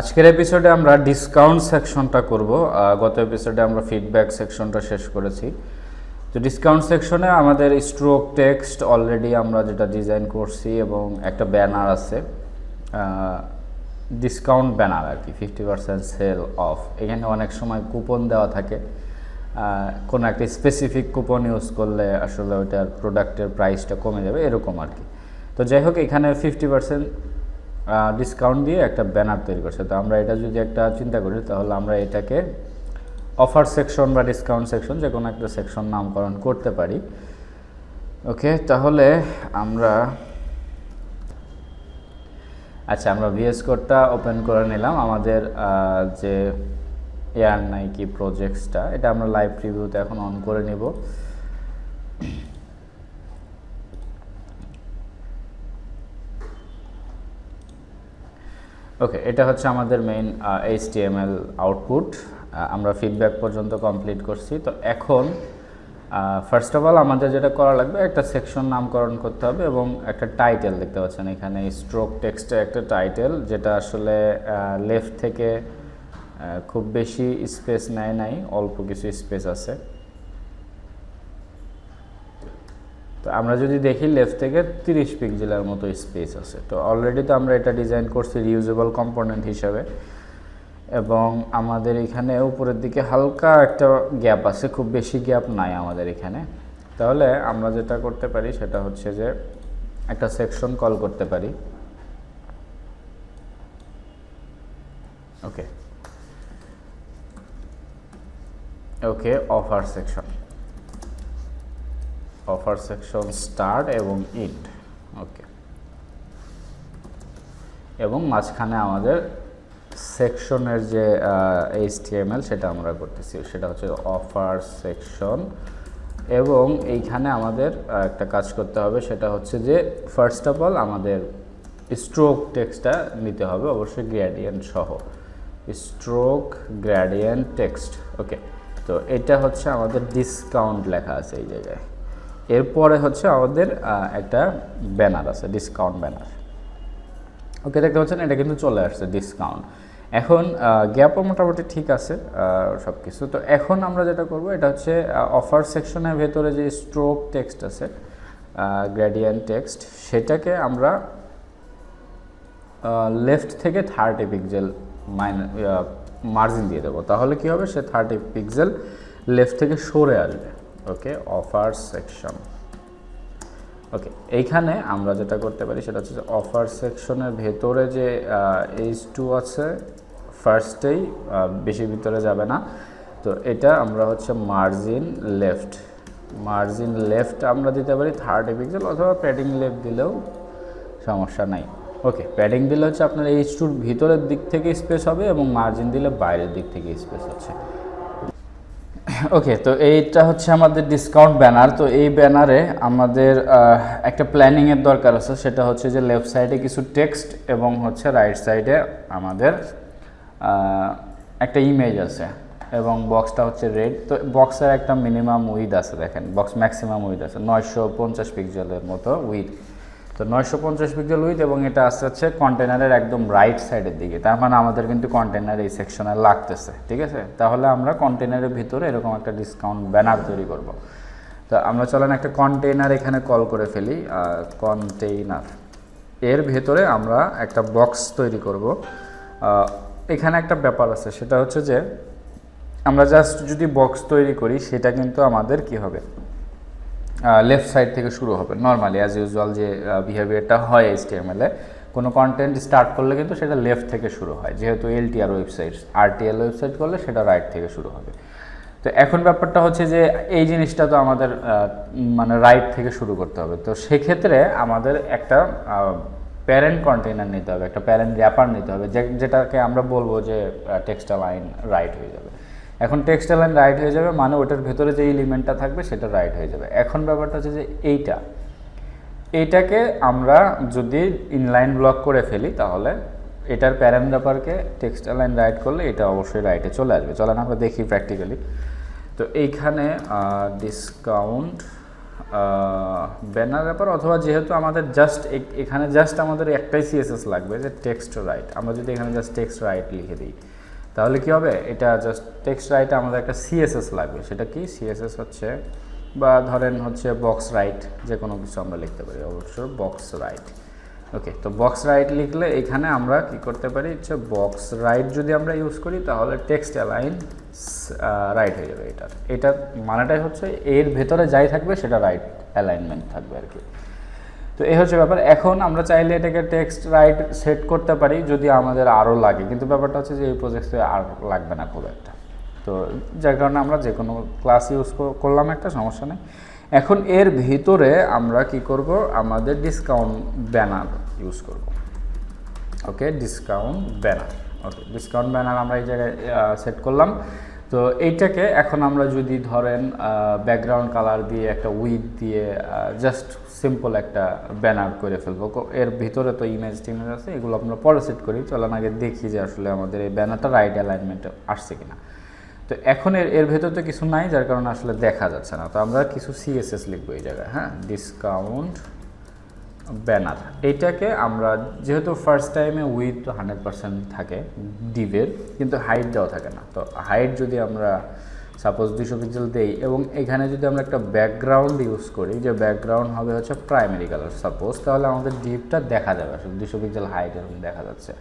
আজকের এপিসোডে আমরা ডিসকাউন্ট সেকশনটা করব গত এপিসোডে আমরা ফিডব্যাক সেকশনটা শেষ করেছি। তো ডিসকাউন্ট সেকশনে আমাদের স্ট্রোক টেক্সট অলরেডি আমরা যেটা ডিজাইন করছি এবং একটা ব্যানার আছে ডিসকাউন্ট ব্যানার আর কি ফিফটি পার্সেন্ট সেল অফ এখানে অনেক সময় কুপন দেওয়া থাকে কোনো একটা স্পেসিফিক কুপন ইউজ করলে আসলে ওইটার প্রোডাক্টের প্রাইসটা কমে যাবে, এরকম আর কি তো যাই হোক, এখানে ফিফটি পার্সেন্ট ডিসকাউন্ট দিয়ে একটা ব্যানার তৈরি করছে। তো আমরা এটা যদি একটা চিন্তা করি, তাহলে আমরা এটাকে অফার সেকশন বা ডিসকাউন্ট সেকশন যে কোনো একটা সেকশন নামকরণ করতে পারি। ওকে তাহলে আমরা আচ্ছা আমরা ভিএস কোডটা ওপেন করে নিলাম। আমাদের যে এয়ার নাইকি প্রজেক্টসটা এটা আমরা লাইভ রিভিউতে এখন অন করে নিব। ওকে এটা হচ্ছে আমাদের মেইন এইচটিএমএল আউটপুট আমরা ফিডব্যাক পর্যন্ত কমপ্লিট করছি। তো এখন ফার্স্ট অফ অল আমাদের যেটা করা লাগবে, একটা সেকশন নামকরণ করতে হবে এবং একটা টাইটেল দেখতে পাচ্ছেন। এখানে স্ট্রোক টেক্সটে একটা টাইটেল যেটা আসলে লেফট থেকে খুব বেশি স্পেস নেয় নাই, অল্প কিছু স্পেস আছে। তো আমরা যদি দেখি লেফট থেকে তিরিশ পিক্সেলের মতো স্পেস আছে। তো অলরেডি তো আমরা এটা ডিজাইন করছি রিউজেবল কম্পোনেন্ট হিসাবে। এবং আমাদের এখানে উপরের দিকে হালকা একটা গ্যাপ আছে, খুব বেশি গ্যাপ নাই আমাদের এখানে। তাহলে আমরা যেটা করতে পারি সেটা হচ্ছে যে একটা সেকশন কল করতে পারি। Okay okay offer section offer section start এবং ইন্ড ওকে এবং মাঝখানে আমাদের সেকশনের যে এইচটিএমএল সেটা আমরা করতেছি, সেটা হচ্ছে অফার সেকশন এবং এইখানে আমাদের একটা কাজ করতে হবে, সেটা হচ্ছে যে ফার্স্ট অফ অল আমাদের স্ট্রোক টেক্সটটা নিতে হবে, অবশ্যই গ্র্যাডিয়েন্ট সহ। স্ট্রোক গ্র্যাডিয়েন্ট টেক্সট ওকে তো এটা হচ্ছে আমাদের ডিসকাউন্ট লেখা আছে এই জায়গায়। এরপরে হচ্ছে আমাদের একটা ব্যানার আছে ডিসকাউন্ট ব্যানার ওকে দেখতে পাচ্ছেন, এটা কিন্তু চলে আসছে ডিসকাউন্ট এখন গ্যাপও মোটামুটি ঠিক আছে সব কিছু তো এখন আমরা যেটা করব, এটা হচ্ছে অফার সেকশনের ভেতরে যে স্ট্রোক টেক্সট আছে গ্র্যাডিয়েন্ট টেক্সট সেটাকে আমরা লেফট থেকে থার্টি পিক্সেল মাইন মার্জিন দিয়ে দেবো। তাহলে কি হবে? সে থার্টি পিক্সেল লেফট থেকে সরে আসবে। ওকে অফার সেকশন ওকে এইখানে আমরা যেটা করতে পারি সেটা হচ্ছে অফার সেকশনের ভেতরে যে এইচ টু আছে ফার্স্টেই বেশি ভিতরে যাবে না। তো এটা আমরা হচ্ছে মার্জিন লেফট মার্জিন লেফট আমরা দিতে পারি থার্টি পিক্সেল অথবা প্যাডিং লেফট দিলেও সমস্যা নাই। ওকে প্যাডিং দিলে হচ্ছে আপনার এইচ টুর ভিতরের দিক থেকে স্পেস হবে এবং মার্জিন দিলে বাইরের দিক থেকে স্পেস হচ্ছে। ওকে তো এইটা হচ্ছে আমাদের ডিসকাউন্ট ব্যানার তো এই ব্যানারে আমাদের একটা প্ল্যানিংয়ের দরকার আছে, সেটা হচ্ছে যে লেফট সাইডে কিছু টেক্সট এবং হচ্ছে রাইট সাইডে আমাদের একটা ইমেজ আছে এবং বক্সটা হচ্ছে রেড তো বক্সের একটা মিনিমাম উইথ আছে দেখেন বক্স ম্যাক্সিমাম উইথ আছে, নয়শো পঞ্চাশ পিক্সেলের মতো উইথ তো নয়শো পঞ্চাশ পিক্সেল উইথ এবং এটা আসতে হচ্ছে কন্টেনারের একদম রাইট সাইডের দিকে। তার মানে আমাদের কিন্তু কন্টেনার এই সেকশনে লাগতেছে, ঠিক আছে? তাহলে আমরা কন্টেনারের ভিতরে এরকম একটা ডিসকাউন্ট ব্যানার তৈরি করব। তো আমরা চলেন একটা কন্টেনার এখানে কল করে ফেলি। কন্টেইনার এর ভেতরে আমরা একটা বক্স তৈরি করব। এখানে একটা ব্যাপার আছে, সেটা হচ্ছে যে আমরা জাস্ট যদি বক্স তৈরি করি, সেটা কিন্তু আমাদের কি হবে? লেফট সাইড থেকে শুরু হবে। নর্মালি অ্যাজ ইউজুয়াল যে বিহেভিয়ারটা হয় HTML এ, কোনো কন্টেন্ট স্টার্ট করলে কিন্তু সেটা লেফট থেকে শুরু হয়। যেহেতু এলটিআর ওয়েবসাইট আর আরটিএল ওয়েবসাইট করলে সেটা রাইট থেকে শুরু হবে। তো এখন ব্যাপারটা হচ্ছে যে, এই জিনিসটা তো আমাদের মানে রাইট থেকে শুরু করতে হবে। তো সেক্ষেত্রে আমাদের একটা প্যারেন্ট কন্টেনার নিতে হবে, একটা প্যারেন্ট র্যাপার নিতে হবে যেটাকে আমরা বলব যে টেক্সটা লাইন রাইট হয়ে যাবে। এখন টেক্সট লাইন রাইট হয়ে যাবে মানে ওটার ভেতরে যে এলিমেন্টটা থাকবে সেটা রাইট হয়ে যাবে। এখন ব্যাপারটা হচ্ছে যে এইটা। এইটাকে আমরা যদি ইনলাইন ব্লক করে ফেলি তাহলে এটার প্যারেন্ট ব্যাপারকে টেক্সট লাইন রাইট করলে এটা অবশ্যই রাইটে চলে আসবে। চলেন আমরা দেখি প্র্যাকটিক্যালি তো এইখানে ডিসকাউন্ট ব্যানার ব্যাপার অথবা যেহেতু আমাদের জাস্ট এখানে জাস্ট আমাদের একটাই সিএসএস লাগবে যে টেক্সট রাইট আমরা যদি এখানে জাস্ট টেক্সট রাইট লিখে দিই। তাহলে কি হবে? এটা জাস্ট টেক্সট রাইটে আমাদের একটা সিএসএস লাগবে। সেটা কি? সিএসএস হচ্ছে বা ধরেন হচ্ছে বক্স রাইট যে কোনো কিছু আমরা লিখতে পারি। অবশ্য বক্স রাইট ওকে তো বক্স রাইট লিখলে এখানে আমরা কি করতে পারি? হচ্ছে বক্স রাইট যদি আমরা ইউজ করি, তাহলে টেক্সট অ্যালাইন রাইট হয়ে যাবে এটার। এটার মানেটাই হচ্ছে এর ভেতরে যাই থাকবে, সেটা রাইট অ্যালাইনমেন্ট থাকবে আর কি। তো এই হচ্ছে ব্যাপার। এখন আমরা চাইলে এটাকে টেক্সট রাইট সেট করতে পারি যদি আমাদের আরও লাগে। কিন্তু ব্যাপারটা হচ্ছে যে এই প্রজেক্টে আর লাগবে না খুব একটা। তো যার কারণে আমরা যে কোনো ক্লাস ইউজ করলাম একটা, সমস্যা নেই। এখন এর ভিতরে আমরা কি করব? আমাদের ডিসকাউন্ট ব্যানার ইউজ করব। Okay discount banner okay discount banner আমরা এই জায়গায় সেট করলাম। তো এইটাকে এখন আমরা যদি ধরেন ব্যাকগ্রাউন্ড কালার দিয়ে একটা উইথ দিয়ে জাস্ট সিম্পল একটা ব্যানার করে ফেলব। এর ভিতরে তো ইমেজ টিমেজ আছে, এগুলো আমরা পরে সেট করি। চলেন আগে দেখি যে আসলে আমাদের এই ব্যানারটা রাইট অ্যালাইনমেন্টে আসছে কিনা। তো এখন এর এর ভেতর তো কিছু নাই, যার কারণে আসলে দেখা যাচ্ছে না। তো আমরা কিছু সিএসএস লিখব এই জায়গায় হ্যাঁ? ডিসকাউন্ট ব্যানার এইটাকে আমরা, যেহেতু ফার্স্ট টাইমে উইথ হান্ড্রেড পার্সেন্ট থাকে ডিভের কিন্তু হাইট দেওয়া থাকে না। তো হাইট যদি আমরা সাপোজ দুশো পিক্সেল দেই, এবং এখানে যদি আমরা একটা ব্যাকগ্রাউন্ড ইউজ করি, যে ব্যাকগ্রাউন্ড হবে হচ্ছে প্রাইমারি কালার সাপোজ তাহলে আমাদের ডিপটা দেখা যাবে, আসলে দুশো পিক্সেল হাইট এরকম দেখা যাচ্ছে।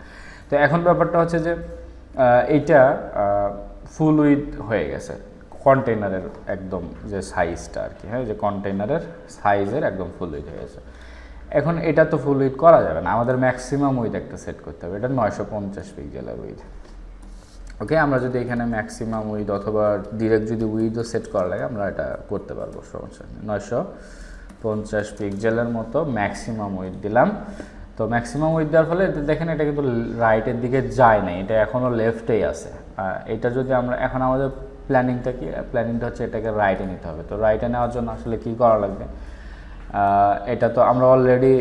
তো এখন ব্যাপারটা হচ্ছে যে এইটা ফুল উইথ হয়ে গেছে কন্টেনারের একদম যে সাইজটা আর কি হ্যাঁ যে কন্টেনারের সাইজের একদম ফুল উইথ হয়ে গেছে। এখন এটা তো ফুল উইথ করা যাবে না, আমাদের ম্যাক্সিমাম উইথ একটা সেট করতে হবে, এটা নয়শো পঞ্চাশ পিক্সেলের উইথ ওকে আমরা যদি এখানে ম্যাক্সিমাম উইথ অথবা ডিরেক্ট যদি উইথও সেট করা লাগে, আমরা এটা করতে পারব, সমস্যা নেই। নয়শো পঞ্চাশ পিক্সেলের মতো ম্যাক্সিমাম উইথ দিলাম। তো ম্যাক্সিমাম উইথ দেওয়ার ফলে এটা দেখেন, এটা কিন্তু রাইটের দিকে যায় না এটা এখনও লেফটেই আছে। এটা যদি আমরা, এখন আমাদের প্ল্যানিংটা কি? প্ল্যানিংটা হচ্ছে এটাকে রাইটে নিতে হবে। তো রাইটে নেওয়ার জন্য আসলে কী করা লাগবে? এটা তো আমরা অলরেডি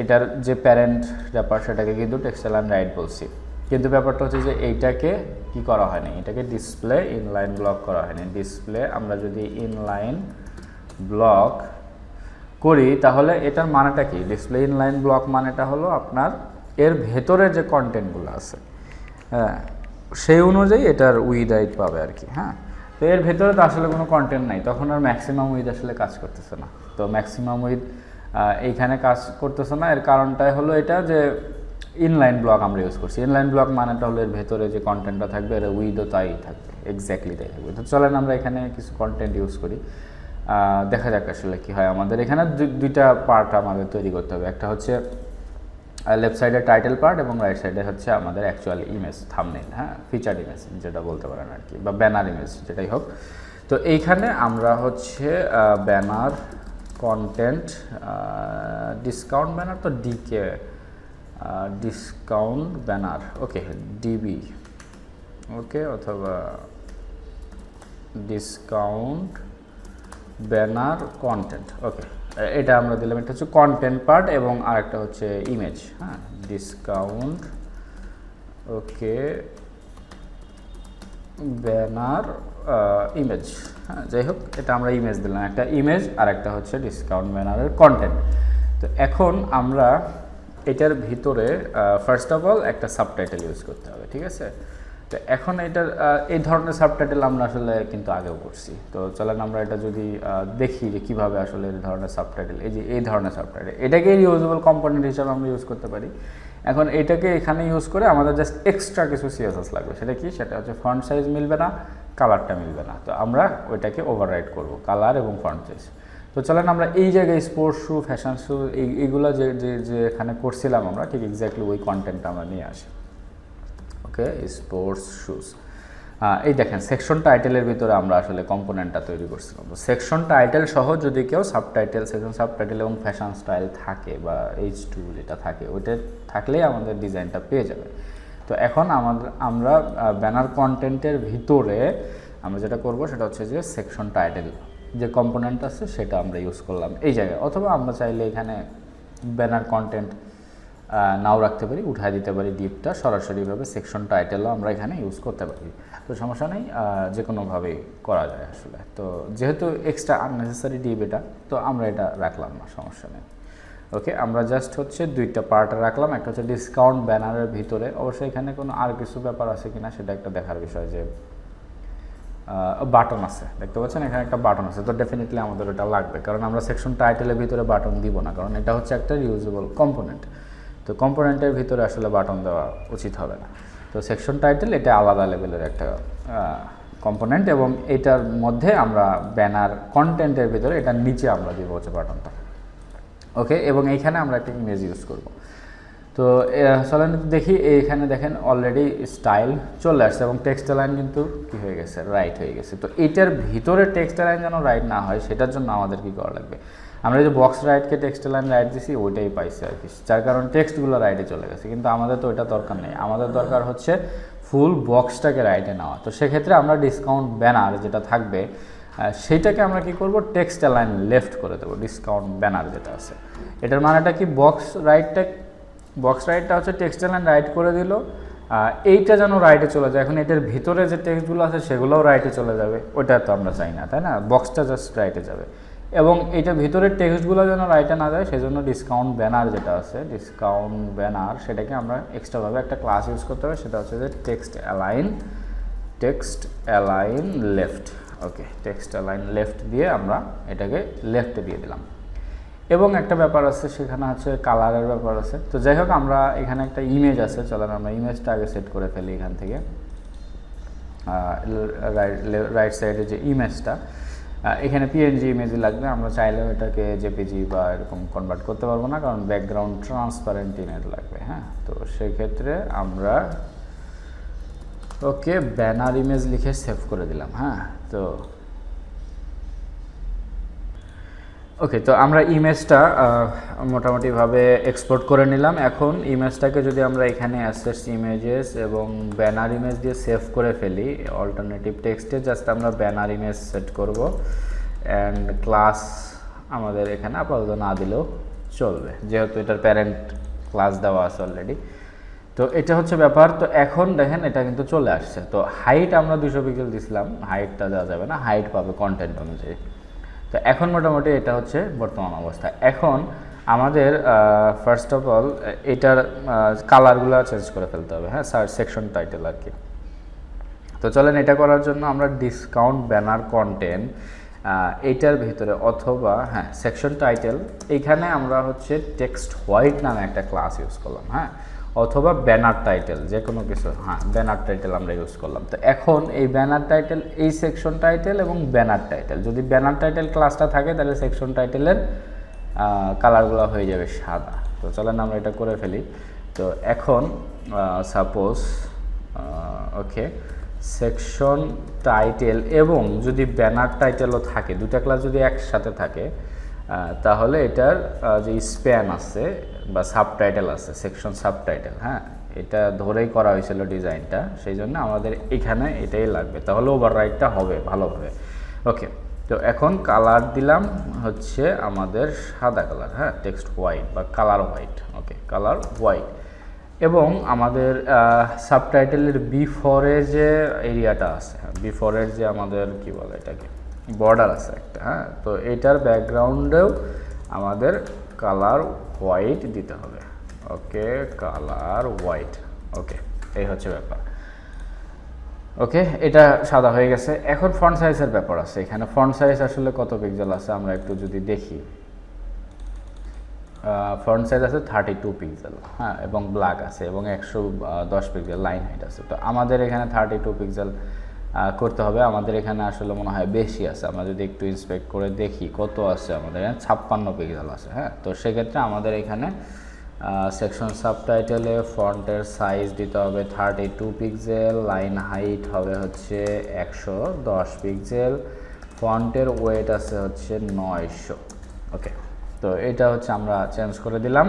এটার যে প্যারেন্ট ব্যাপার, সেটাকে কিন্তু টেক্সটাইল অ্যান্ড রাইট বলছি। কিন্তু ব্যাপারটা হচ্ছে যে এইটাকে কি করা হয়নি? এটাকে ডিসপ্লে ইনলাইন ব্লক করা হয়নি। ডিসপ্লে আমরা যদি ইনলাইন ব্লক করি, তাহলে এটার মানেটা কি? ডিসপ্লে ইনলাইন ব্লক মানেটা হলো আপনার এর ভেতরে যে কন্টেন্টগুলো আছে হ্যাঁ সেই অনুযায়ী এটার উইথ আইট পাবে আর কি হ্যাঁ। তো এর ভেতরে তো আসলে কোনো কন্টেন্ট নাই। তখন আর ম্যাক্সিমাম উইথ আসলে কাজ করতেছে না। তো ম্যাক্সিমাম উইথ এইখানে কাজ করতেছে না। এর কারণটাই হলো এটা যে ইনলাইন ব্লক আমরা ইউজ করছি। ইনলাইন ব্লক মানেটা হলো এর ভেতরে যে কন্টেন্টটা থাকবে, এর উইথও তাই থাকবে এক্স্যাক্টলি তাই থাকবে। তো চলেন আমরা এখানে কিছু কন্টেন্ট ইউজ করি। দেখা যাক আসলে কি হয় আমাদের। এখানে দুই- দুইটা পার্ট আমাদের তৈরি করতে হবে। একটা হচ্ছে লেফট সাইডে টাইটেল পার্ট এবং রাইট সাইডে হচ্ছে আমাদের অ্যাকচুয়াল ইমেজ থামনেল হ্যাঁ? ফিচার ইমেজ যেটা বলতে পারেন আর কি, বা ব্যানার ইমেজ যেটাই হোক। তো এইখানে আমরা হচ্ছে ব্যানার কন্টেন্ট ডিসকাউন্ট ব্যানার তো DK discount banner okay DB okay অথবা ডিসকাউন্ট ব্যানার কন্টেন্ট ওকে এটা আমরা দিলাম, এটা হচ্ছে কন্টেন্ট পার্ট এবং আরেকটা হচ্ছে ইমেজ হ্যাঁ ডিসকাউন্ট ওকে ব্যানার ইমেজ হ্যাঁ যাই হোক, এটা আমরা ইমেজ দিলাম, একটা ইমেজ আর একটা হচ্ছে ডিসকাউন্ট ব্যানারের কন্টেন্ট তো এখন আমরা এটার ভিতরে ফার্স্ট অফ অল একটা সাবটাইটেল ইউজ করতে হবে, ঠিক আছে? তো এখন এটার এই ধরনের সাবটাইটেল আমরা আসলে কিন্তু আগেও করছি। তো চলেন আমরা এটা যদি দেখি যে কীভাবে আসলে এই ধরনের সাবটাইটেল এই যে এই ধরনের সাবটাইটেল এটাকে রিউজেবল কম্পোনেন্ট হিসাবে আমরা ইউজ করতে পারি। এখন এটাকে এখানে ইউজ করে আমাদের জাস্ট এক্সট্রা কিছু সিএসএস লাগবে। সেটা কি? সেটা হচ্ছে ফন্ট সাইজ মিলবে না কালারটা মিলবে না। তো আমরা ওইটাকে ওভাররাইড করব কালার এবং ফন্ট সাইজ তো চলেন আমরা এই জায়গায় স্পোর্টস শু ফ্যাশন শু এই এইগুলো যে যে যে এখানে করছিলাম আমরা, ঠিক এক্স্যাক্টলি ওই কন্টেন্টটা আমরা নিয়ে আসি। ওকে স্পোর্টস শুজ এই দেখেন সেকশন টাইটেলের ভিতরে আমরা আসলে কম্পোনেন্টটা তৈরি করছিলাম। তো সেকশন টাইটেল সহ যদি কেউ সাবটাইটেল সেকশন সাবটাইটেল এবং ফ্যাশন স্টাইল থাকে বা এইচ টু যেটা থাকে, ওইটা থাকলেই আমাদের ডিজাইনটা পেয়ে যাবে। তো এখন আমাদের, আমরা ব্যানার কন্টেন্টের ভিতরে আমরা যেটা করব সেটা হচ্ছে যে সেকশন টাইটেল যে কম্পোনেন্ট আছে সেটা আমরা ইউজ করলাম এই জায়গায়। অথবা আমরা চাইলে এখানে ব্যানার কন্টেন্ট নাও রাখতে পারি, উঠায় দিতে পারি ডিপটা সরাসরিভাবে সেকশন টাইটেলও আমরা এখানে ইউজ করতে পারি। তো সমস্যা নেই যে কোনোভাবেই করা যায় আসলে। তো যেহেতু এক্সট্রা আননেসেসারি ডিপ এটা, তো আমরা এটা রাখলাম না, সমস্যা নেই। ওকে আমরা জাস্ট হচ্ছে দুইটা পার্ট রাখলাম, একটা হচ্ছে ডিসকাউন্ট ব্যানারের ভিতরে। অবশ্যই এখানে কোনো আর কিছু ব্যাপার আছে কিনা সেটা একটা দেখার বিষয় যে বাটন আছে। দেখতে পাচ্ছেন? এখানে একটা বাটন আছে। তো ডেফিনেটলি আমাদের ওটা লাগবে। কারণ আমরা সেকশন টাইটেলের ভিতরে বাটন দিব না। কারণ এটা হচ্ছে একটা রিউজেবল কম্পোনেন্ট তো কম্পোনেন্টের ভিতরে আসলে বাটন দেওয়া উচিত হবে না। তো সেকশন টাইটেল এটা আলাদা লেভেলের একটা কম্পোনেন্ট এবং এটার মধ্যে আমরা ব্যানার কন্টেন্টের ভিতরে এটার নিচে আমরা দিব হচ্ছে বাটনটা ওকে এবং এইখানে আমরা একটা ইমেজ ইউজ করব। তো চলেন দেখি এইখানে দেখেন অলরেডি স্টাইল চলে আসছে এবং টেক্সট লাইন কিন্তু কি হয়ে গেছে? রাইট হয়ে গেছে। তো এটার ভিতরে টেক্সট লাইন যেন রাইট না হয় সেটার জন্য আমাদের কি করা লাগবে? আমরা যে বক্স রাইটকে টেক্সট লাইন রাইট দিছি ওইটাই পাইছি আর কি। যার কারণে টেক্সটগুলো রাইটে চলে গেছে। কিন্তু আমাদের তো ওইটা দরকার নেই। আমাদের দরকার হচ্ছে ফুল বক্সটাকে রাইটে নেওয়া। তো সেক্ষেত্রে আমরা ডিসকাউন্ট ব্যানার যেটা থাকবে আহ, সেইটাকে আমরা কি করব? টেক্সট লাইন লেফট করে দেবো। ডিসকাউন্ট ব্যানার যেটা আছে। এটার মানেটা কি? বক্স রাইটটা বক্স রাইটটা হচ্ছে টেক্সট লাইন রাইট করে দিল। এইটা যেন রাইটে চলে যায়। এখন এটার ভিতরে যে টেক্সটগুলো আছে, সেগুলোও রাইটে চলে যাবে। ওটা তো আমরা চাই না, তাই না? বক্সটা জাস্ট রাইটে যাবে। এবং এটা ভিতরের টেক্সটগুলো যেন রাইটে না যায়, সেজন্য ডিসকাউন্ট ব্যানার যেটা আছে ডিসকাউন্ট ব্যানার সেটাকে আমরা এক্সট্রাভাবে একটা ক্লাস ইউজ করতে হবে। সেটা হচ্ছে যে text align text align left okay text align left দিয়ে আমরা এটাকে লেফটে দিয়ে দিলাম। এবং একটা ব্যাপার আছে, সেখানে আছে কালারের ব্যাপার আছে। তো যাই হোক, আমরা এখানে একটা ইমেজ আছে, চলেন আমরা ইমেজটা আগে সেট করে ফেলি এখান থেকে। রাইট সাইডে যে ইমেজটা এখানে পিএনজি ইমেজই লাগবে। আমরা চাইলেও এটাকে জেপিজি বা এরকম কনভার্ট করতে পারব না, কারণ ব্যাকগ্রাউন্ড ট্রান্সপারেন্ট ইমেজ লাগবে হ্যাঁ? তো সেক্ষেত্রে আমরা, ওকে ব্যানার ইমেজ লিখে সেভ করে দিলাম হ্যাঁ? তো ওকে তো আমরা ইমেজটা মোটামুটিভাবে এক্সপোর্ট করে নিলাম। এখন ইমেজটাকে যদি আমরা এখানে অ্যাসেস ইমেজেস এবং ব্যানার ইমেজ দিয়ে সেভ করে ফেলি অল্টারনেটিভ টেক্সটে জাস্ট আমরা ব্যানার ইমেজ সেট করব অ্যান্ড ক্লাস আমাদের এখানে আপাতত না দিলেও চলবে, যেহেতু এটার প্যারেন্ট ক্লাস দেওয়া আছে অলরেডি তো এটা হচ্ছে ব্যাপার। তো এখন দেখেন এটা কিন্তু চলে আসছে। তো হাইট আমরা দুশো পিক্সেল দিছিলাম হাইটটা দেওয়া যাবে না হাইট পাবে কন্টেন্ট অনুযায়ী। তো এখন মোটামুটি এটা হচ্ছে বর্তমান অবস্থা। এখন আমাদের ফার্স্ট অফ অল এটার কালারগুলো চেঞ্জ করে ফেলতে হবে হ্যাঁ স্যার সেকশন টাইটেল আর কি। তো চলেন, এটা করার জন্য আমরা ডিসকাউন্ট ব্যানার কন্টেন্ট এইটার ভিতরে অথবা হ্যাঁ সেকশন টাইটেল এইখানে আমরা হচ্ছে টেক্সট হোয়াইট নামে একটা ক্লাস ইউজ করলাম হ্যাঁ। অথবা ব্যানার টাইটেল, যে কোনো কিছু। হ্যাঁ ব্যানার টাইটেল আমরা ইউজ করলাম। তো এখন এই ব্যানার টাইটেল, এই সেকশন টাইটেল এবং ব্যানার টাইটেল। যদি ব্যানার টাইটেল ক্লাসটা থাকে, তাহলে সেকশন টাইটেলের কালারগুলো হয়ে যাবে সাদা। তো চলেন আমরা এটা করে ফেলি। তো এখন সাপোজ ওকে সেকশন টাইটেল এবং যদি ব্যানার টাইটেলও থাকে দুটা ক্লাস যদি একসাথে থাকে তাহলে এটার যে স্প্যান আছে বা সাবটাইটেল আছে সেকশন সাবটাইটেল হ্যাঁ? এটা ধরেই করা হয়েছিল ডিজাইনটা, সেই জন্য আমাদের এখানে এটাই লাগবে। তাহলে ওভাররাইটটা হবে ভালোভাবে। ওকে তো এখন কালার দিলাম হচ্ছে আমাদের সাদা কালার হ্যাঁ? টেক্সট হোয়াইট বা colour white okay colour white এবং আমাদের সাবটাইটেলের বিফোরে যে এরিয়াটা আছে বিফোরের যে আমাদের, কি বলে এটাকে? বর্ডার আছে একটা হ্যাঁ? তো এটার ব্যাকগ্রাউন্ডেও আমাদের কালার হোয়াইট দিতে হবে। ওকে, কালার হোয়াইট। ওকে, এই হচ্ছে ব্যাপার। ওকে, এটা সাদা হয়ে গেছে। এখন ফন্ট সাইজের ব্যাপার আছে। এখানে ফন্ট সাইজ আসলে কত পিক্সেল আছে আমরা একটু যদি দেখি। ফ্রন্ট সাইজ আছে থার্টি টু পিক্সেল হ্যাঁ এবং ব্ল্যাক আছে, এবং একশো দশ পিক্সেল লাইন হাইট আছে। তো আমাদের এখানে থার্টি টু পিক্সেল করতে হবে। আমাদের এখানে আসলে মনে হয় বেশি আছে। আমরা যদি একটু ইন্সপেক্ট করে দেখি কত আছে আমাদের এখানে ছাপ্পান্ন পিক্সেল আছে হ্যাঁ? তো সেক্ষেত্রে আমাদের এখানে সেকশন সাবটাইটেলে ফন্টের সাইজ দিতে হবে thirty two pixel line height হবে হচ্ছে একশো দশ পিক্সেল ফন্টের ওয়েট আছে হচ্ছে নয়শো। ওকে তো এটা হচ্ছে আমরা চেঞ্জ করে দিলাম।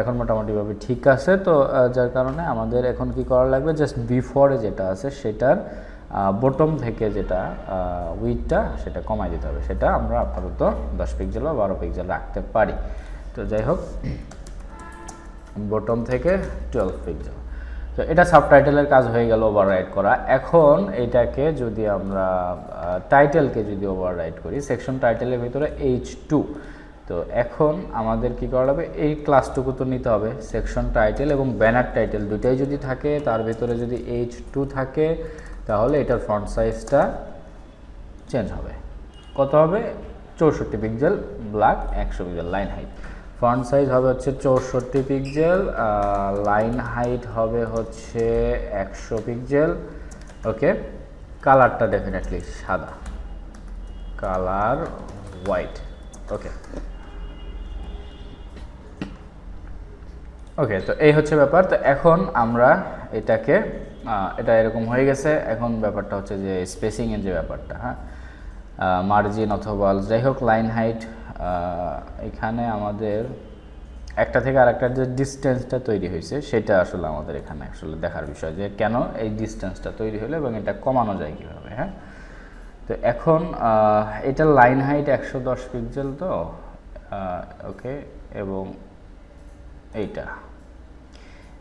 এখন মোটামুটিভাবে ঠিক আছে। তো যার কারণে আমাদের এখন কি করা লাগবে? জাস্ট বিফোরে যেটা আছে সেটার বটম থেকে যেটা উইথটা সেটা কমাই দিতে হবে। সেটা আমরা আপাতত দশ পিক্সেল বা বারো পিক্সেল রাখতে পারি। তো যাই হোক বটম থেকে টুয়েলভ পিক্সেল তো এটা সাবটাইটেলের কাজ হয়ে গেল ওভাররাইট করা। এখন এটাকে যদি আমরা টাইটেলকে যদি ওভাররাইট করি সেকশন টাইটেলের ভিতরে এইচ টু তো এখন আমাদের কি করা হবে এই ক্লাসটুকু তো নিতে হবে। সেকশন টাইটেল এবং ব্যানার টাইটেল দুটাই যদি থাকে, তার ভিতরে যদি এইচ টু থাকে তাহলে এটার ফ্রন্ট সাইজটা চেঞ্জ হবে। কত হবে? চৌষট্টি পিক্সেল ব্ল্যাক একশো pixel line height font size হবে হচ্ছে চৌষট্টি পিক্সেল লাইন হাইট হবে হচ্ছে একশো পিক্সেল ওকে কালারটা ডেফিনেটলি সাদা। কালার হোয়াইট ওকে ওকে তো এই হচ্ছে ব্যাপার। তো এখন আমরা এটাকে এটা এরকম হয়ে গেছে। এখন ব্যাপারটা হচ্ছে যে স্পেসিংয়ের যে ব্যাপারটা হ্যাঁ? মার্জিন অথবা যাই হোক লাইন হাইট এখানে আমাদের একটা থেকে আরেকটার যে ডিস্টেন্সটা তৈরি হয়েছে, সেটা আসলে আমাদের এখানে আসলে দেখার বিষয় যে কেন এই ডিস্টেন্সটা তৈরি হলো এবং এটা কমানো যায় কীভাবে হ্যাঁ? তো এখন এটা লাইন হাইট একশো দশ পিক্সেল তো ওকে এবং এইটা।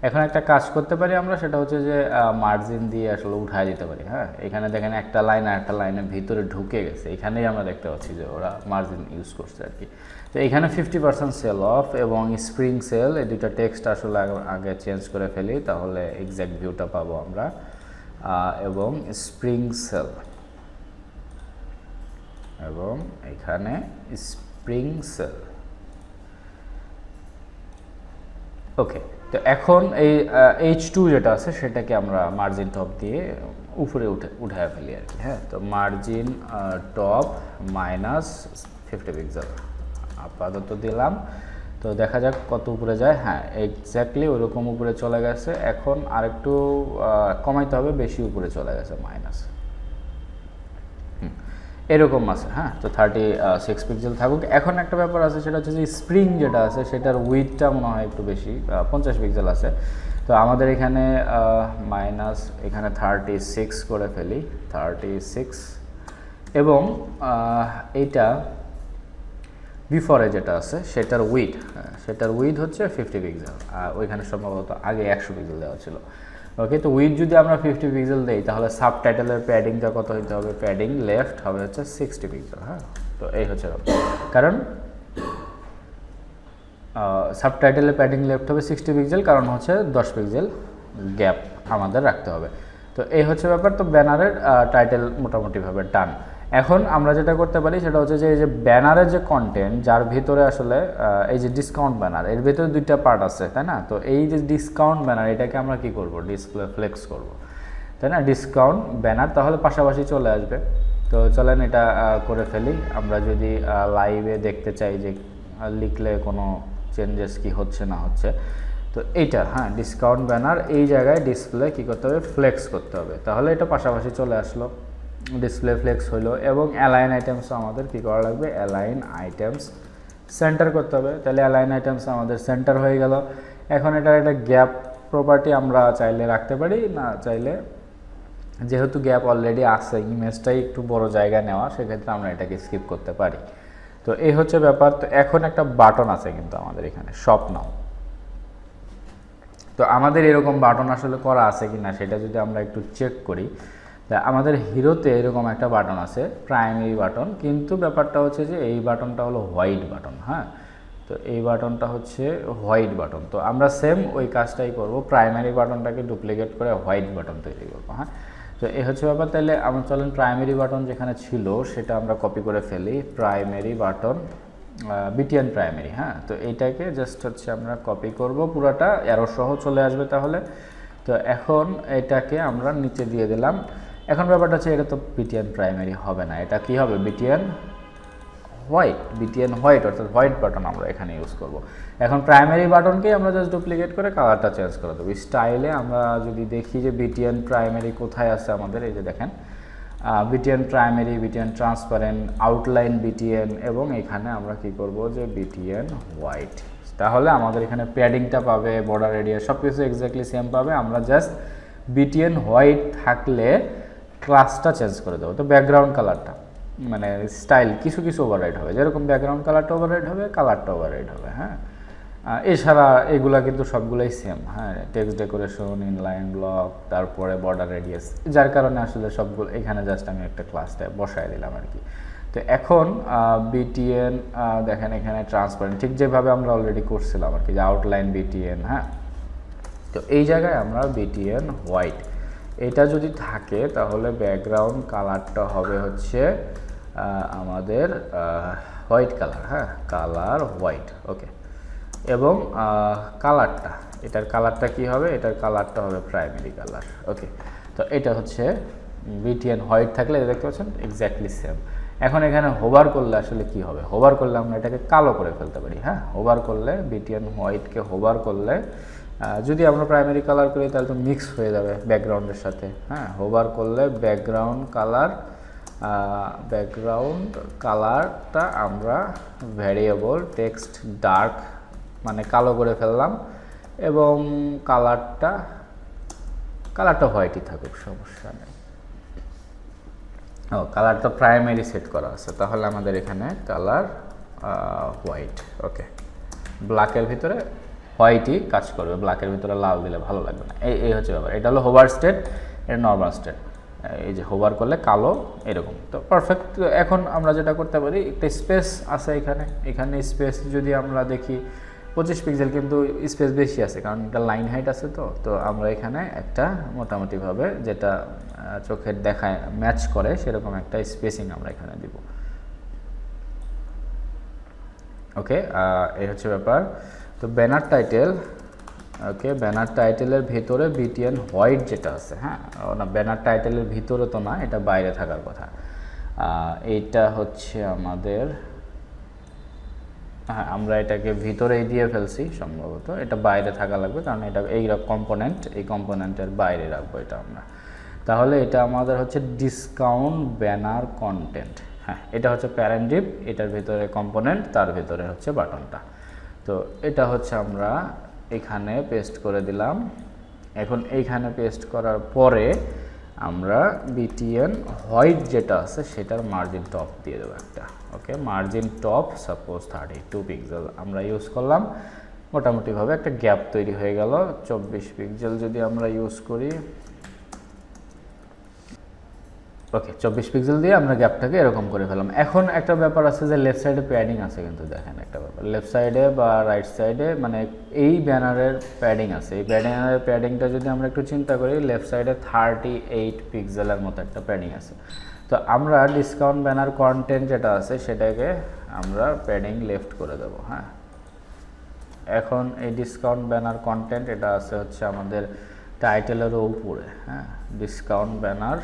এখন একটা কাজ করতে পারি আমরা, সেটা হচ্ছে যে মার্জিন দিয়ে আসলে উঠায় দিতে পারি হ্যাঁ? এখানে দেখেন একটা লাইন আর একটা লাইনের ভিতরে ঢুকে গেছে, এখানেই আমরা দেখতে পাচ্ছি যে ওরা মার্জিন ইউজ করছে আর কি। তো এখানে ফিফটি পার্সেন্ট সেল অফ এবং স্প্রিং সেল এই দুটো টেক্সট আসলে আগে চেঞ্জ করে ফেলি, তাহলে এক্স্যাক্ট ভিউটা পাবো আমরা এবং স্প্রিং সেল এবং এখানে স্প্রিং সেল ওকে তো এখন এই এইচ টু যেটা আছে সেটাকে আমরা মার্জিন টপ দিয়ে উপরে উঠে, উঠায় ফেলি আর কি হ্যাঁ? তো margin top minus fifty pixel আপাতত দিলাম। তো দেখা যাক কত উপরে যায়। হ্যাঁ এক্স্যাক্টলি ওইরকম উপরে চলে গেছে। এখন আরেকটু কমাইতে হবে, বেশি উপরে চলে গেছে মাইনাস এরকম আছে হ্যাঁ? তো থার্টি সিক্স পিক্সেল থাকুক। এখন একটা ব্যাপার আছে, সেটা হচ্ছে যে স্প্রিং যেটা আছে, সেটার উইথটা মনে হয় একটু বেশি পঞ্চাশ পিক্সেল আছে। তো আমাদের এখানে মাইনাস এখানে থার্টি সিক্স করে ফেলি থার্টি সিক্স এবং এইটা বিফরে যেটা আছে, সেটার উইথ সেটার উইথ হচ্ছে ফিফটি পিক্সেল আর ওইখানে সম্ভবত আগে একশো পিক্সেল দেওয়া ছিল। ওকে তো উইথ যদি আমরা ফিফটি পিক্সেল দিই, তাহলে সাব টাইটেলের প্যাডিংটা কত হইতে হবে? প্যাডিং লেফট হবে হচ্ছে সিক্সটি পিক্সেল হ্যাঁ? তো এই হচ্ছে। কারণ সাব টাইটেলের প্যাডিং লেফট হবে সিক্সটি পিক্সেল কারণ হচ্ছে দশ পিক্সেল গ্যাপ আমাদের রাখতে হবে। তো এই হচ্ছে ব্যাপার, তো ব্যানারের টাইটেল মোটামুটিভাবে ডান এখন আমরা যেটা করতে পারি সেটা হচ্ছে যে এই যে ব্যানারের যে কন্টেন্ট যার ভিতরে আসলে এই যে ডিসকাউন্ট ব্যানার এর ভিতরে দুইটা পার্ট আছে, তাই না? তো এই যে ডিসকাউন্ট ব্যানার এটাকে আমরা কি করব? ডিসপ্লে ফ্লেক্স করব। তাই না? ডিসকাউন্ট ব্যানার তাহলে পাশাপাশি চলে আসবে। তো চলেন এটা করে ফেলি। আমরা যদি লাইভে দেখতে চাই যে লিখলে কোনো চেঞ্জেস কি হচ্ছে না হচ্ছে। তো এইটা হ্যাঁ ডিসকাউন্ট ব্যানার এই জায়গায় ডিসপ্লে কি করতে হবে? ফ্লেক্স করতে হবে। তাহলে এটা পাশাপাশি চলে আসলো। ডিসপ্লে ফ্লেক্স হলো এবং অ্যালাইন আইটেমসও আমাদের কি করা লাগবে? অ্যালাইন আইটেমস সেন্টার করতে হবে। তাহলে অ্যালাইন আইটেমস আমাদের সেন্টার হয়ে গেল। এখন এটার একটা গ্যাপ প্রপার্টি আমরা চাইলে রাখতে পারি, না চাইলে যেহেতু গ্যাপ অলরেডি আছে ইমেজটাই একটু বড় জায়গা নেওয়া, সেক্ষেত্রে আমরা এটাকে স্কিপ করতে পারি। তো এই হচ্ছে ব্যাপার। তো এখন একটা বাটন আছে কিন্তু আমাদের এখানে নাও তো আমাদের এরকম বাটন আসলে করা আছে কি না সেটা যদি আমরা একটু চেক করি তা আমাদের হিরোতে এরকম একটা বাটন আছে প্রাইমারি বাটন কিন্তু ব্যাপারটা হচ্ছে যে এই বাটনটা হলো হোয়াইট বাটন হ্যাঁ? তো এই বাটনটা হচ্ছে হোয়াইট বাটন তো আমরা সেম ওই কাজটাই করব প্রাইমারি বাটনটাকে ডুপ্লিকেট করে হোয়াইট বাটন তৈরি করব হ্যাঁ? তো এই হচ্ছে ব্যাপার, তাহলে আমরা চলেন প্রাইমারি বাটন যেখানে ছিল সেটা আমরা কপি করে ফেলি প্রাইমারি বাটন বিটিএন প্রাইমারি হ্যাঁ? তো এইটাকে জাস্ট হচ্ছে আমরা কপি করব, পুরাটা এরো সহ চলে আসবে তাহলে। তো এখন এটাকে আমরা নিচে দিয়ে দিলাম। এখন ব্যাপারটা হচ্ছে এটা তো বিটিএন প্রাইমারি হবে না। এটা কি হবে? বিটিএন হোয়াইট বিটিএন হোয়াইট অর্থাৎ হোয়াইট বাটন আমরা এখানে ইউজ করব। এখন প্রাইমারি বাটনকে আমরা জাস্ট ডুপ্লিকেট করে কালারটা চেঞ্জ করে দেবো। স্টাইলে আমরা যদি দেখি যে বিটিএন প্রাইমারি কোথায় আছে আমাদের, এই যে দেখেন BTN primary BTN transparent outline BTN এবং এখানে আমরা কি করব যে বিটিএন হোয়াইট তাহলে আমাদের এখানে প্যাডিংটা পাবে বর্ডার এরিয়া সব কিছু এক্স্যাক্টলি সেম পাবে। আমরা জাস্ট বিটিএন হোয়াইট থাকলে ক্লাসটা চেঞ্জ করে দেবো। তো ব্যাকগ্রাউন্ড কালারটা মানে স্টাইল কিছু কিছু ওভাররাইড হবে। যেরকম ব্যাকগ্রাউন্ড কালারটা ওভাররাইড হবে কালারটা ওভাররাইড হবে হ্যাঁ? এছাড়া এগুলা কিন্তু সবগুলোই সেম হ্যাঁ? টেক্সট ডেকোরেশন ইনলাইন ব্লক তারপরে বর্ডার রেডিয়াস যার কারণে আসলে সবগুলো, এখানে জাস্ট আমি একটা ক্লাসটা বসায় দিলাম আর কি। তো এখন বিটিএন দেখেন এখানে ট্রান্সপারেন্ট ঠিক যেভাবে আমরা অলরেডি করছিলাম আর কি, যে আউটলাইন বিটিএন হ্যাঁ? তো এই জায়গায় আমরা বিটিএন হোয়াইট এটা যদি থাকে, তাহলে ব্যাকগ্রাউন্ড কালারটা হবে হচ্ছে আমাদের হোয়াইট কালার হ্যাঁ? কালার হোয়াইট ওকে এবং কালারটা এটার কালারটা কি হবে? এটার কালারটা হবে প্রাইমারি কালার ওকে তো এটা হচ্ছে বিটিএন হোয়াইট থাকলে এটা দেখতে পাচ্ছেন? এক্স্যাক্টলি সেম এখন এখানে হোভার করলে আসলে কি হবে? হোভার করলে আমরা এটাকে কালো করে ফেলতে পারি হ্যাঁ? হোভার করলে বিটিএন হোয়াইটকে হোভার করলে যদি আমরা প্রাইমারি কালার করি, তাহলে তো মিক্স হয়ে যাবে ব্যাকগ্রাউন্ডের সাথে। হ্যাঁ হোভার করলে ব্যাকগ্রাউন্ড কালার ব্যাকগ্রাউন্ড কালারটা আমরা ভ্যারিয়েবল টেক্সট ডার্ক মানে কালো করে ফেললাম এবং কালারটা কালারটা হোয়াইটই থাকুক, সমস্যা নেই। ও কালারটা প্রাইমারি সেট করা আছে, তাহলে আমাদের এখানে কালার হোয়াইট ওকে ব্ল্যাকের ভিতরে হোয়াইটই কাজ করবে ব্ল্যাকের ভিতরে লাল দিলে ভালো লাগবে না। এই এই হচ্ছে ব্যাপার। এটা হলো হোভার স্টেট, এটা নর্মাল স্টেট এই যে হোভার করলে কালো, এরকম। তো পারফেক্ট এখন আমরা যেটা করতে পারি, একটা স্পেস আছে এখানে। এখানে স্পেস যদি আমরা দেখি, পঁচিশ পিক্সেল কিন্তু স্পেস বেশি আছে, কারণ এটা লাইন হাইট আছে তো। তো আমরা এখানে একটা মোটামুটিভাবে যেটা চোখের দেখায় ম্যাচ করে, সেরকম একটা স্পেসিং আমরা এখানে দিব। ওকে এই হচ্ছে ব্যাপার। তো ব্যানার টাইটেল, ওকে, ব্যানার টাইটেলের ভিতরে বিটিএন হোয়াইট যেটা আছে হ্যাঁ? না, ব্যানার টাইটেলের ভিতরে তো না, এটা বাইরে থাকার কথা। এইটা হচ্ছে আমাদের হ্যাঁ আমরা এটাকে ভিতরেই দিয়ে ফেলছি সম্ভবত। এটা বাইরে থাকা লাগবে, কারণ এটা এই কম্পোনেন্ট এই কম্পোনেন্টের বাইরে রাখব এটা আমরা। তাহলে এটা আমাদের হচ্ছে ডিসকাউন্ট ব্যানার কন্টেন্ট হ্যাঁ? এটা হচ্ছে প্যারেন্ডিপ এটার ভিতরে কম্পোনেন্ট তার ভিতরে হচ্ছে বাটনটা তো এটা হচ্ছে আমরা এখানে পেস্ট করে দিলাম। এখন এইখানে পেস্ট করার পরে আমরা বিটিএন হোয়াইট যেটা আছে সেটার মার্জিন টপ দিয়ে দেবো একটা। Okay margin top suppose thirty two pixel আমরা ইউজ করলাম। মোটামুটিভাবে একটা গ্যাপ তৈরি হয়ে গেল। চব্বিশ পিক্সেল যদি আমরা ইউজ করি ওকে চব্বিশ পিক্সেল দিয়ে আমরা গ্যাপটাকে এরকম করে ফেলাম এখন একটা ব্যাপার আছে যে লেফট সাইডে প্যাডিং আছে কিন্তু দেখেন একটা ব্যাপার। লেফট সাইডে বা রাইট সাইডে মানে এই ব্যানারের প্যাডিং আছে। এই ব্যানারের প্যাডিংটা যদি আমরা একটু চিন্তা করি লেফট সাইডে থার্টি এইট পিক্সেলের মতো একটা প্যাডিং আছে। তো আমরা ডিসকাউন্ট ব্যানার কন্টেন্ট যেটা আছে সেটাকে আমরা প্যাডিং লেফট করে দেবো হ্যাঁ? এখন এই ডিসকাউন্ট ব্যানার কন্টেন্ট এটা আছে হচ্ছে আমাদের টাইটেলেরও উপরে হ্যাঁ? ডিসকাউন্ট ব্যানার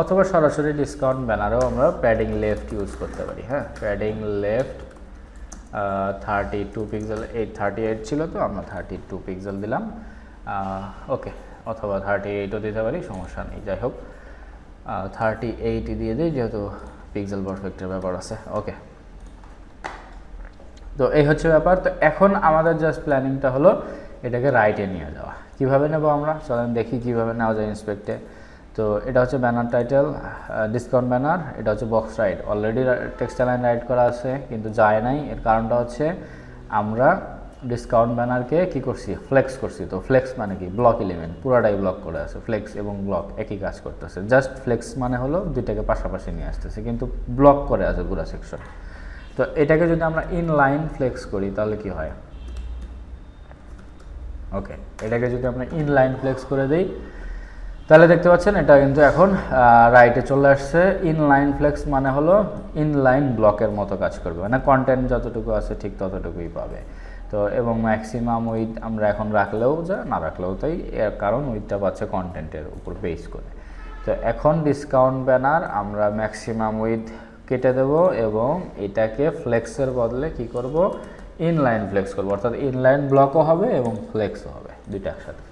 অথবা সরাসরি ডিসকাউন্ট ব্যানারেও আমরা প্যাডিং লেফট ইউজ করতে পারি হ্যাঁ? Padding left thirty two pixel eight thirty eight ছিল তো, আমরা থার্টি টু পিক্সেল দিলাম ওকে অথবা থার্টি এইটও দিতে পারি, সমস্যা নেই, যাই হোক। থার্টি এইট দিয়ে দিই, যেহেতু পিক্সেল পারফেক্টের ব্যাপার আছে ওকে তো এই হচ্ছে ব্যাপার, তো এখন আমাদের জাস্ট প্ল্যানিংটা হলো, এটাকে রাইটে নিয়ে যাওয়া। কীভাবে নেব আমরা? চলেন দেখি কীভাবে নেওয়া যায় ইন্সপেক্টে তো এটা হচ্ছে ব্যানার টাইটেল ডিসকাউন্ট ব্যানার, এটা হচ্ছে box right already textile line right করা আছে, কিন্তু যায় নাই। এর কারণটা হচ্ছে আমরা ডিসকাউন্ট ব্যানারকে কি করছি? ফ্লেক্স করছি। তো ফ্লেক্স মানে কি? ব্লক এলিমেন্ট পুরাটাই ব্লক করে আছে। ফ্লেক্স এবং ব্লক একই কাজ করতেছে। জাস্ট ফ্লেক্স মানে হলো দুইটাকে পাশাপাশি নিয়ে আসতেছে, কিন্তু ব্লক করে আছে পুরো সেকশন তো এটাকে যদি আমরা ইন লাইন ফ্লেক্স করি, তাহলে কি হয়? ওকে এটাকে যদি আমরা ইন লাইন ফ্লেক্স করে দিই তাহলে দেখতে পাচ্ছেন, এটা কিন্তু এখন রাইটে চলে আসছে। ইন লাইন ফ্লেক্স মানে হলো ইন লাইন ব্লকের মতো কাজ করবে। মানে কন্টেন্ট যতটুকু আছে ঠিক ততটুকুই পাবে। তো, এবং ম্যাক্সিমাম উইথ আমরা এখন রাখলেও যা, না রাখলেও তাই, এর কারণ উইথটা পাচ্ছে কন্টেন্টের উপর বেস করে। তো, এখন ডিসকাউন্ট ব্যানার আমরা ম্যাক্সিমাম উইথ কেটে দেব এবং এটাকে ফ্লেক্সের বদলে কি করব? ইনলাইন ফ্লেক্স করব। অর্থাৎ ইনলাইন ব্লকও হবে এবং ফ্লেক্সও হবে, দুইটা একসাথে।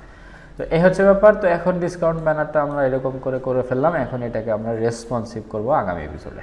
তো এই হচ্ছে ব্যাপার। তো এখন ডিসকাউন্ট ব্যানারটা আমরা এরকম করে করে ফেললাম। এখন এটাকে আমরা রেসপন্সিভ করব আগামী এপিসোডে